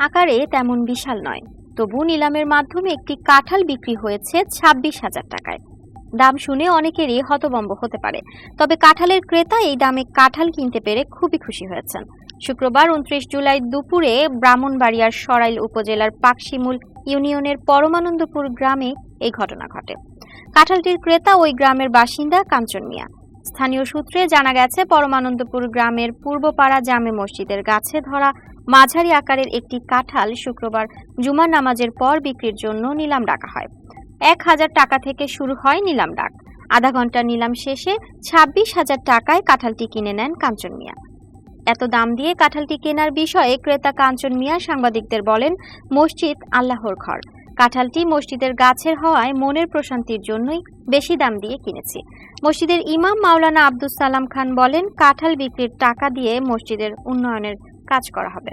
আকারে তেমন বিশাল নয়। তবু নিলামের মাধ্যমে একটি কাঁঠাল বিক্রি হয়েছে ছাব্বিশ হাজার টাকায়। দাম শুনে অনেকেরই হতবম্ব হতে পারে। তবে কাঁঠালের ক্রেতা এই দামে কাঁঠাল কিনতে পেরে খুবই খুশি হয়েছেন। শুক্রবার উনত্রিশ জুলাই দুপুরে ব্রাহ্মণবাড়িয়ার সরাইল উপজেলার পাকশিমুল ইউনিয়নের পরমানন্দপুর গ্রামে এই ঘটনা ঘটে। কাঁঠালটির ক্রেতা ওই গ্রামের বাসিন্দা কাঞ্চন মিয়া। স্থানীয় সূত্রে জানা গেছে, পরমানন্দপুর গ্রামের পূর্বপাড়া জামে মসজিদের গাছে ধরা মাঝারি আকারের একটি কাঁঠাল শুক্রবার জুমার নামাজের পর বিক্রির জন্য নিলাম ডাকা হয়। এক হাজার টাকা থেকে শুরু হয় নিলাম ডাক। আধা ঘণ্টা নিলাম শেষে ছাব্বিশ হাজার টাকায় কাঁঠালটি কিনে নেন কাঞ্চন মিয়া। এত দাম দিয়ে কাঁঠালটি কেনার বিষয়ে ক্রেতা কাঞ্চন মিয়া সাংবাদিকদের বলেন, মসজিদ আল্লাহর ঘর। কাঁঠালটি মসজিদের গাছের হওয়ায় মনের প্রশান্তির জন্যই বেশি দাম দিয়ে কিনেছি। মসজিদের ইমাম মাওলানা আব্দুল সালাম খান বলেন, কাঁঠাল বিক্রির টাকা দিয়ে মসজিদের উন্নয়নের কাজ করা হবে।